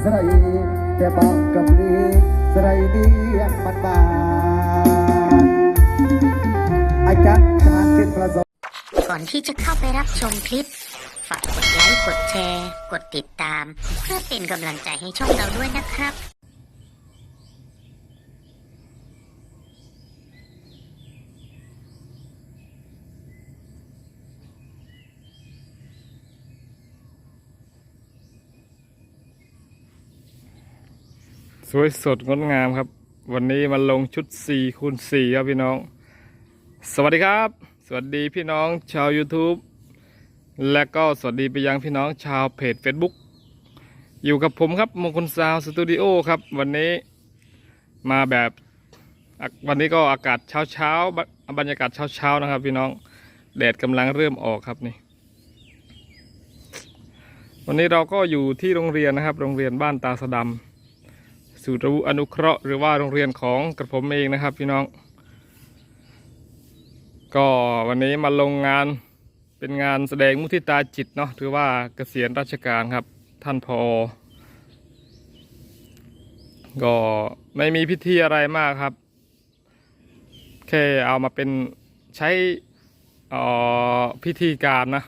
เตียงใส่แต่บอกกับพลิกใส่เดียงมันบานอาจารย์ทานเป็นประสบก่อนที่จะเข้าไปรับชมคลิป ฝากกดไลค์ กดแชร์ กดติดตาม เพื่อเป็นกำลังใจให้ช่องเราด้วยนะครับ สวยสดงดงามครับ วันนี้มาลงชุด4คูณ4ครับพี่น้อง สวัสดีครับ สวัสดีพี่น้องชาว YouTube และก็สวัสดีไปยังพี่น้องชาวเพจ Facebook อยู่กับผมครับมงคลซาวสตูดิโอครับ วันนี้มาแบบวันนี้ก็อากาศเช้าเช้าบรรยากาศเช้าเช้านะครับ พี่น้องแดดกำลังเริ่มออกครับนี่ วันนี้เราก็อยู่ที่โรงเรียนนะครับ โรงเรียนบ้านตาสะดำ สูตรวุอนุเคราะห์หรือว่าโรงเรียนของกระผมเองนะครับพี่น้อง ก็วันนี้มาลงงานเป็นงานแสดงมุทิตาจิตเนาะหรือว่าเกษียณราชการครับ ท่านพอก็ไม่มีพิธีอะไรมากครับ แค่เอามาเป็นใช้อพิธีการนะ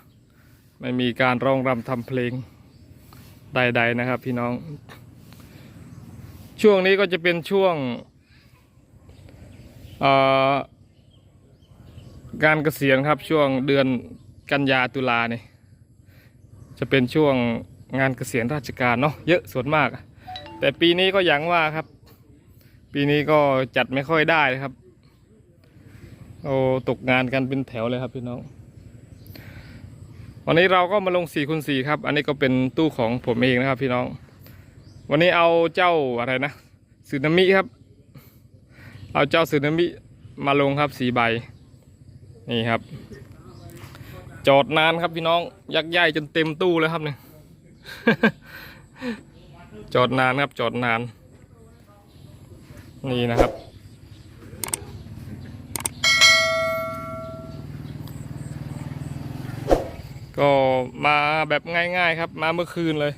ไม่มีการร้องรำทำเพลงใด ๆ นะครับพี่น้อง ช่วงนี้ก็จะเป็นช่วงการเกษียณครับช่วงเดือนกันยาตุลาเนี่ยจะเป็นช่วงงานเกษียณราชการเนาะเยอะส่วนมาก แต่ปีนี้ก็อย่างว่าครับ ปีนี้ก็จัดไม่ค่อยได้ครับโอ้ตกงานกันเป็นแถวเลยครับพี่น้อง วันนี้เราก็มาลง4คูณ4ครับ อันนี้ก็เป็นตู้ของผมเองนะครับพี่น้อง วันนี้เอาเจ้าอะไรนะสึนามิครับ เอาเจ้าสึนามิมาลงครับสีใบ นี่ครับ จอดนานครับพี่น้อง ยักษ์ใหญ่จนเต็มตู้เลยครับเนี่ยจอดนานครับ จอดนาน นี่นะครับ ก็มาแบบง่ายๆครับ มาเมื่อคืนเลย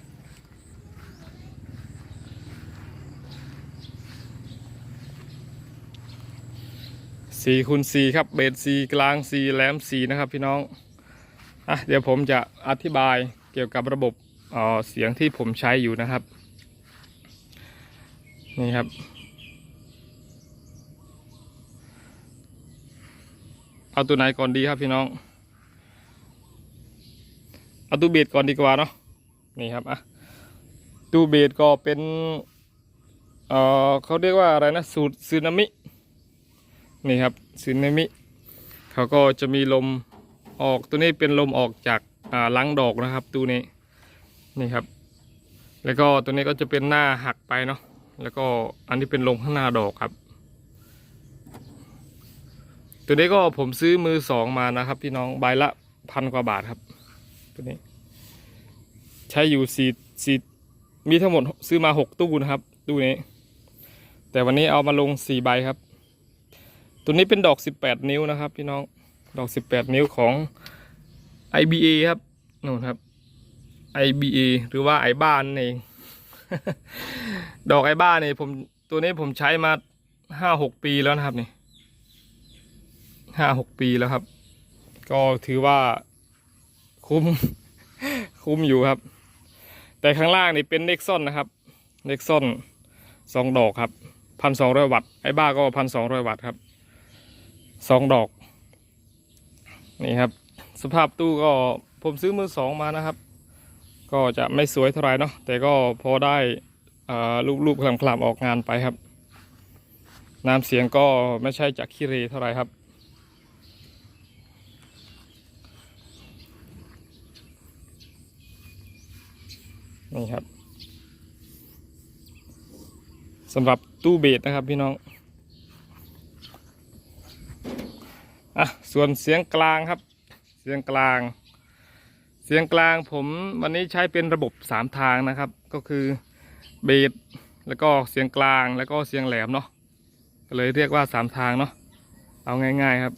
สี่คูณสี่ครับ เบสสี่กลางสี่แหลมสี่นะครับพี่น้องอะเดี๋ยวผมจะอธิบายเกี่ยวกับระบบเออเสียงที่ผมใช้อยู่นะครับ นี่ครับ เอาตัวไหนก่อนดีครับพี่น้อง เอาตู้เบสก่อนดีกว่าเนาะนี่ครับอะตู้เบสก็เป็นเอ่อเขาเรียกว่าอะไรนะสูตรซึนามิ นี่ครับซึนามิเขาก็จะมีลมออกตัวนี้เป็นลมออกจากอ่าลังดอกนะครับตัวนี้นี่ครับ แล้วก็ตัวนี้ก็จะเป็นหน้าหักไปเนาะแล้วก็อันนี้เป็นลมข้างหน้าดอกครับ ตัวนี้ก็ผมซื้อมือสองมานะครับ พี่น้องใบละพันกว่าบาทครับ ตัวนี้ ใช้อยู่สี่สี่มีทั้งหมดซื้อมาหกตู้นะครับตู้นี้ แต่วันนี้เอามาลงสี่ใบครับ ตัวนี้เป็นดอก 18 นิ้วนะครับ พี่น้องดอก 18 นิ้วของ IBA ครับนู่นครับ IBA หรือว่าไอบ้านนนเอง ดอกไอบ้านเนี่ยผมตัวนี้ผมใช้มาห้าหกปีแล้วนะครับนี่ห้าหกปีแล้วครับ ก็ถือว่าคุ้มคุ้มอยู่ครับ แต่ข้างล่างนี่เป็นเน็กซอนนะครับเน็กซอนสองดอกครับพันสองร้อยวัตต์ไอบ้าก็พันสองร้อยวัตต์ครับ สองดอก นี่ครับ สภาพตู้ก็ผมซื้อมือสองมานะครับ ก็จะไม่สวยเท่าไหร่เนาะแต่ก็พอได้รูปๆคลำๆออกงานไปครับ น้ำเสียงก็ไม่ใช่จากขี้เรเท่าไหร่ครับนี่ครับสำหรับตู้เบสนะครับพี่น้อง อะส่วนเสียงกลางครับ เสียงกลาง เสียงกลางผมวันนี้ใช้เป็นระบบสามทางนะครับ ก็คือเบสแล้วก็เสียงกลางแล้วก็เสียงแหลมเนาะก็เลยเรียกว่าสามทางเนาะเอาง่ายๆครับ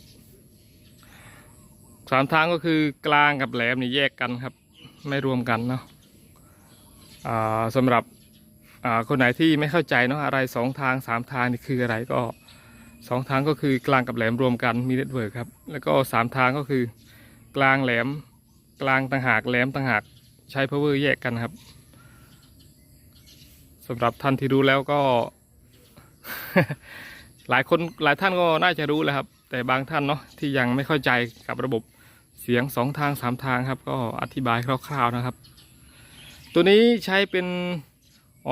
สามทางก็คือกลางกับแหลมนี่แยกกันครับ ไม่รวมกันเนาะอ่าสำหรับอ่าคนไหนที่ไม่เข้าใจเนาะอะไรสองทางสามทางนี่คืออะไรก็ สองทางก็คือกลางกับแหลมรวมกันมีเน็ตเวิร์กครับ แล้วก็สามทางก็คือกลางแหลม กลางต่างหากแหลมต่างหากใช้ power แยกกันครับสำหรับท่านที่รู้แล้วก็ หลายคนหลายท่านก็น่าจะรู้แหละครับ แต่บางท่านเนาะที่ยังไม่เข้าใจกับระบบเสียงสองทางสามทางครับ ก็อธิบายคร่าวๆนะครับ ตัวนี้ใช้เป็นเ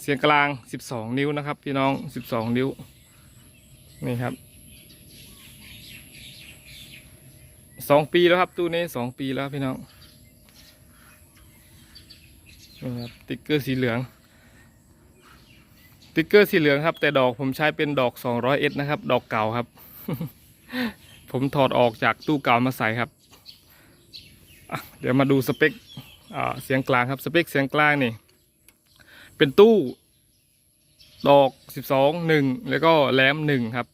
เสียงกลาง 12 นิ้วนะครับ พี่น้อง 12 นิ้ว นี่ครับสองปีแล้วครับตู้นี้สองปีแล้วพี่น้องนี่ครับติ๊กเกอร์สีเหลือง ติ๊กเกอร์สีเหลืองครับ แต่ดอกผมใช้เป็นดอก200เอสนะครับ ดอกเก่าครับ ผมถอดออกจากตู้เก่ามาใส่ครับเดี๋ยวมาดูสเปคเสียงกลางครับสเปคเสียงกลางนี่ เป็นตู้ ดอก 12 1แล้วก็แหลม1ครับ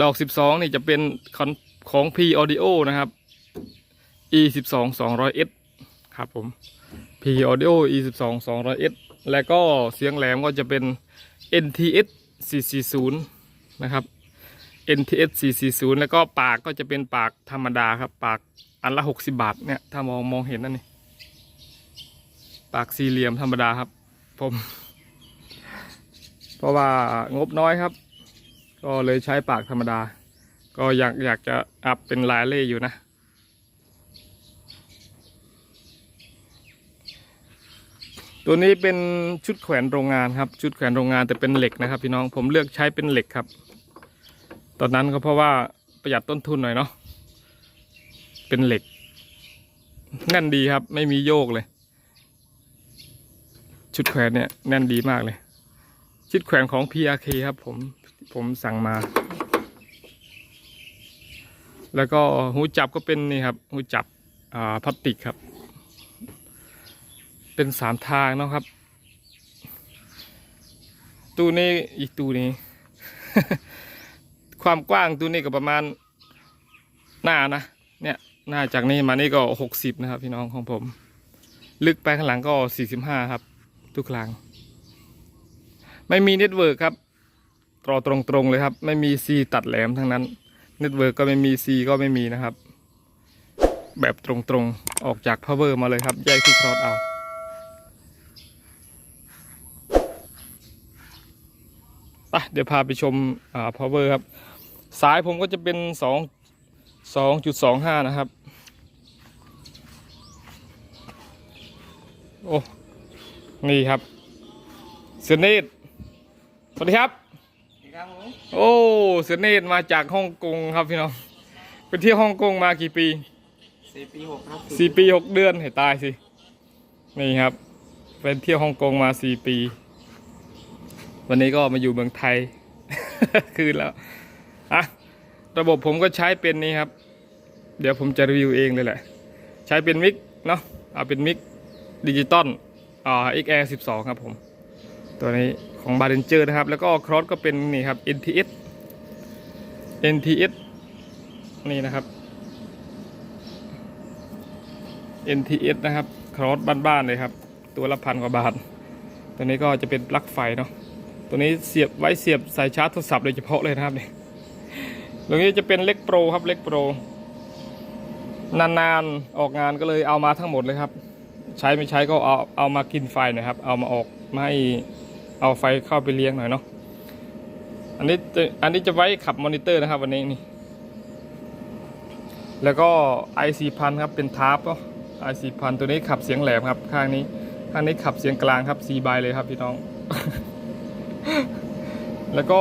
ดอก12นี่จะเป็นคอนของ P Audio นะครับ E 1 2 200 S ครับผม P Audio E 1 2 200 S แล้วก็เสียงแหลมก็จะเป็น NTS 440 นะครับ NTS 440 แล้วก็ปากก็จะเป็นปากธรรมดาครับ ปากอันละ 60 บาทเนี่ย ถ้ามองมองเห็นนั่นนี่ ปากสี่เหลี่ยมธรรมดาครับ ผม เพราะว่างบน้อยครับ ก็เลยใช้ปากธรรมดา ก็อยากอยากจะอัพเป็นลายเล่อยู่นะตัวนี้เป็นชุดแขวนโรงงานครับ ชุดแขวนโรงงานแต่เป็นเหล็กนะครับ พี่น้องผมเลือกใช้เป็นเหล็กครับ ตอนนั้นก็เพราะว่าประหยัดต้นทุนหน่อยเนาะเป็นเหล็กแน่นดีครับ ไม่มีโยกเลย ชุดแขวนเนี่ยแน่นดีมากเลย ชุดแขวนของ PRK ครับผมผมสั่งมา แล้วก็หูจับก็เป็นนี่ครับหูจับพลาสติกครับ เป็นสามทางนะครับ ตู้นี้อีกตู้นี้ ความกว้างตู้นี้ก็ประมาณหน้านะ เนี่ยหน้าจากนี้มานี่ก็หกสิบนะครับ พี่น้องของผม ลึกไปข้างหลังก็สี่สิบห้าครับ ทุกครั้ง ไม่มีเน็ตเวิร์กครับต่อตรงๆเลยครับ ไม่มีซีตัดแหลมทั้งนั้นเน็ตเวิร์กก็ไม่มีซีก็ไม่มีนะครับ แบบตรงๆออกจาก power มาเลยครับแยกที่ครอสเอาไปเดี๋ยวพาไปชมอ่า power ครับ สายผมก็จะเป็นสองสองจุดสองห้านะครับ โอ้ นี่ครับเสเนต วัสดีครับครับผมโอ้เสยเนตมาจากฮ่องกงครับพี่น้องไปเที่ยวฮ่องกงมากี่ปีสี่ปีหกครับสี่ปีหกเดือนให้ตายสินี่ครับเป็นเที่ยวฮ่องกงมาสี่ปี วันนี้ก็มาอยู่เมืองไทย คืนแล้วอะระบบผมก็ใช้เป็นนี่ครับ เดี๋ยวผมจะรีวิวเองเลยแหละ ใช้เป็นมิกเนาะเอาเป็นมิกดิจิตอลอ่า XR 12 ครับผม ตัวนี้ของบา r เ n นเจอร์นะครับ แล้วก็ครอสก็เป็นนี่ครับ NTS NTS นี่นะครับ NTS นะครับ ครอสบ้านๆเลยครับ ตัวละพันกว่าบาท ตัวนี้ก็จะเป็นปลั๊กไฟเนาะตัวนี้เสียบไว้เสียบสายชาร์จโทรศัพท์โดยเฉพาะเลยนะครับเนี่ยตรงนี้จะเป็นเล็กโปรครับเล็กโปรนานๆออกงานก็เลยเอามาทั้งหมดเลยครับ ใช้ไม่ใช้ก็เอาเอามากินไฟน่อยครับ เอามาออกมาให้ เอาไฟเข้าไปเลี้ยงหน่อยเนาะอันนี้จะอันนี้จะไว้ขับมอนิเตอร์นะครับวันนี้นี่ แล้วก็ i4 พันครับเป็นทาร์ปก็ i4 พันตัวนี้ขับเสียงแหลมครับ ข้างนี้ ข้างนี้ขับเสียงกลางครับ4ใบเลยครับพี่น้อง แล้วก็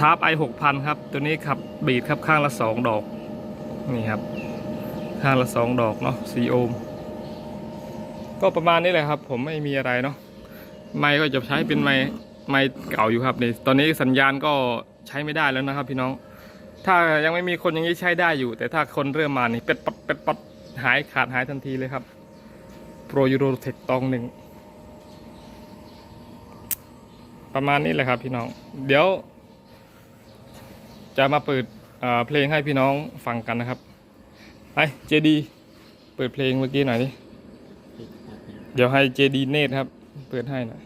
ทาร์ป i 6 0 0ครับ ตัวนี้ขับบีดครับข้างละ 2 ดอก นี่ครับ ข้างละ 2 ดอกเนาะ4โอห์มก็ประมาณนี้แหละครับ ผมไม่มีอะไรเนาะ ไมค์ก็จะใช้เป็นไมค์ไมค์เก่าอยู่ครับนี่ตอนนี้สัญญาณก็ใช้ไม่ได้แล้วนะครับ พี่น้อง ถ้ายังไม่มีคนอย่างนี้ใช้ได้อยู่ แต่ถ้าคนเริ่มมานี่เป็ดปัดเป็ดปัดหายขาดหายทันทีเลยครับโปรยูโรเทคตองหนึ่งประมาณนี้แหละครับพี่น้อง เดี๋ยว จะมาเปิดเเพลงให้พี่น้องฟังกันนะครับไปเจดีเปิดเพลงเมื่อกี้หน่อยดิเดี๋ยวให้เจดีเนตครับ เปิดให้หน่อย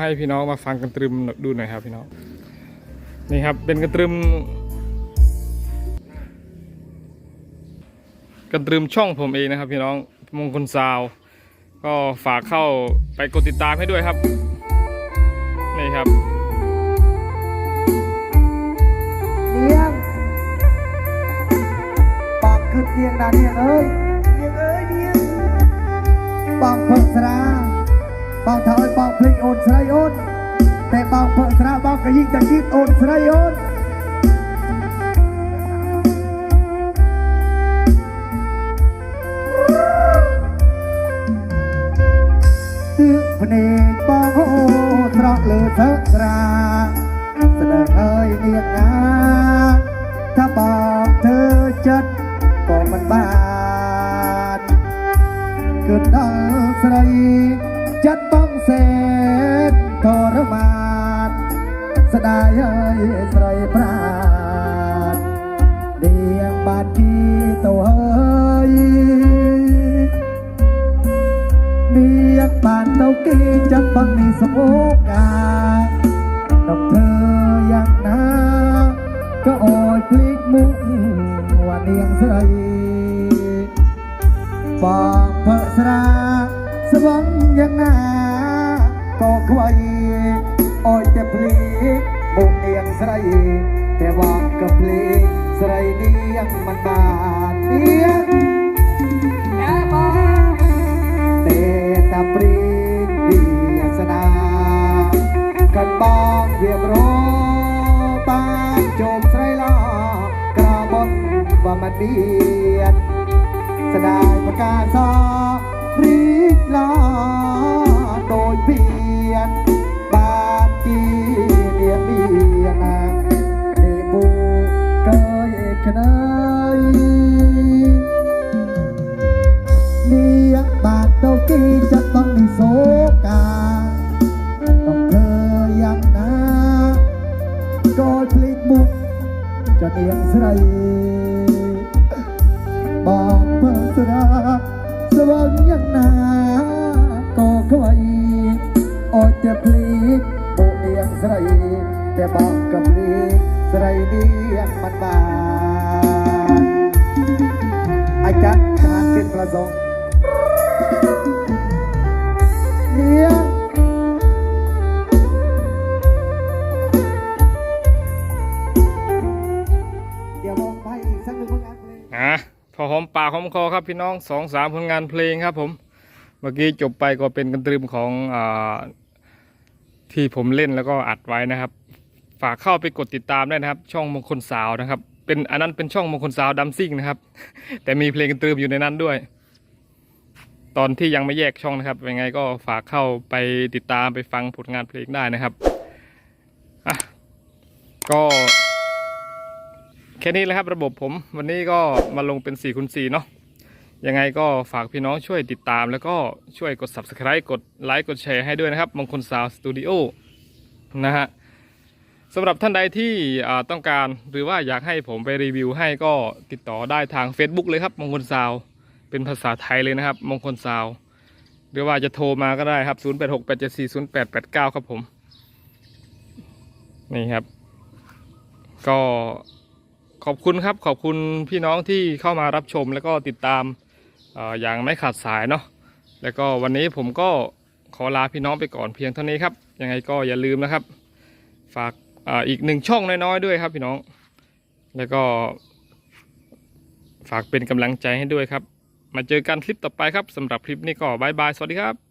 ให้พี่น้องมาฟังกันตรึมดูหน่อยครับพี่น้องนี่ครับเป็นกันตรึมกันตรึมช่องผมเองนะครับ พี่น้องมงคลซาว ก็ฝากเข้าไปกดติดตามให้ด้วยครับนี่ครับเนียงปากขึ้นเนียงนะเนียเอ้ย បងថាអើយបងភ្លេចអូនស្រីអូនតែបងពើស្រាបងក៏យីតាជីបអូនស្រីអូនភ្នែកបងអូស្រស់លើសើស្រាស្ដឹងអើយនាងណាថាបងធ្វើចិត្តក៏មិនបានគឺដល់ស្រី ហើយស្រីប្រាតនាងបាត់ជីទៅហើយនាងបានទៅគេចាប់បងនេះសមុកាដល់ធ្វើយ៉ាងណាក៏អោយភ្លេចមុខវ៉ានាងស្រីបងផឹកស្រាស្វងយ៉ាងណាក៏ខ្វាយអោយតែភ្លេច ស្រីតែវងកំភ្លេងស្រីនាងមិនបាននាងអែបងទេតាព្រីវិស្នាកាន់បងវាប្របានជោគស្រីឡាក្រមុនបើមិនឌៀតស្ដាយប្រកាសរីកឡាដោយពី เนียงใสบอกเพื่อสระสว่างยังนาก็เข้าไว้อดจะพลีโบเดียงสไรแต่บอกกับพลีสไรเดียงมันบานอาจารย์ทหารเกณฑ์ประสงค์เดียง อมปากหอมคอครับพี่น้องสองสามผลงานเพลงครับผมเมื่อกี้จบไปก็เป็นกันตรึมของอที่ผมเล่นแล้วก็อัดไว้นะครับ ฝากเข้าไปกดติดตามได้นะครับ ช่องมงคลสาวนะครับ เป็นอันนั้นเป็นช่องมงคลสาวดัมซิ่งนะครับ แต่มีเพลงกันตรึมอยู่ในนั้นด้วย ตอนที่ยังไม่แยกช่องนะครับยังไงก็ฝากเข้าไปติดตามไปฟังผลงานเพลงได้นะครับอะก็ แค่นี้แหละครับระบบผมวันนี้ก็มาลงเป็น4คูณ4เนาะยังไงก็ฝากพี่น้องช่วยติดตาม แล้วก็ช่วยกด subscribe กดไลค์กดแชร์ให้ด้วยนะครับมงคลสาวสตูดิโอนะฮะสำหรับท่านใดที่ต้องการหรือว่าอยากให้ผมไปรีวิวให้ก็ติดต่อได้ทาง Facebook เลยครับมงคลสาวเป็นภาษาไทยเลยนะครับมงคลสาวหรือว่าจะโทรมาก็ได้ครับ 0868740889 ครับผม นี่ครับ ก็ ขอบคุณครับขอบคุณพี่น้องที่เข้ามารับชมแล้วก็ติดตามออย่างไม่ขาดสายเนาะแล้วก็วันนี้ผมก็ขอลาพี่น้องไปก่อนเพียงเท่านี้ครับ ยังไงก็อย่าลืมนะครับ ฝากออีกหนึ่งช่องน้อยๆด้วยครับพี่น้อง แล้วก็ ฝากเป็นกำลังใจให้ด้วยครับ มาเจอกันคลิปต่อไปครับสำหรับคลิปนี้ก็บายบาย สวัสดีครับ